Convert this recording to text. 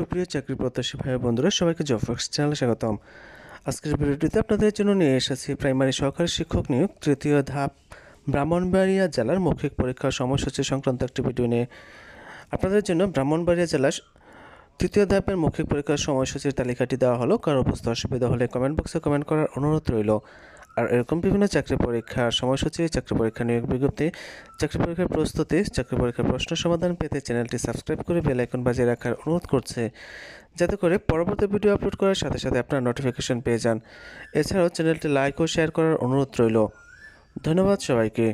সুপ্রিয় চাকরি প্রত্যাশী ভাই বন্ধুরা, সবাইকে জবফক্স চ্যানেলে স্বাগতম। আজকের ভিডিওটিতে আপনাদের জন্য নিয়ে এসেছি প্রাইমারি সহকারী শিক্ষক নিয়োগ, তৃতীয় ধাপ, ব্রাহ্মণবাড়িয়া জেলার মৌখিক পরীক্ষার সময়সূচি সংক্রান্ত একটি ভিডিও নিয়ে। আপনাদের জন্য ব্রাহ্মণবাড়িয়া জেলার তৃতীয় ধাপের মৌখিক পরীক্ষার সময়সূচির তালিকাটি দেওয়া হলো। কারও বুঝতে অসুবিধা হলে কমেন্ট বক্সে কমেন্ট করার অনুরোধ রইল। আর এরকম বিভিন্ন চাকরি পরীক্ষার সময়সূচি, চাকরি পরীক্ষা নিয়োগ বিজ্ঞপ্তি, চাকরি পরীক্ষার প্রস্তুতি, চাকরি পরীক্ষার প্রশ্ন সমাধান পেতে চ্যানেলটি সাবস্ক্রাইব করে বেল আইকন বাজিয়ে রাখার অনুরোধ করছে। যাতে করে পরবর্তী ভিডিও আপলোড করার সাথে সাথে আপনার নোটিফিকেশন পেয়ে যান। এছাড়াও চ্যানেলটি লাইক ও শেয়ার করার অনুরোধ রইল। ধন্যবাদ সবাইকে।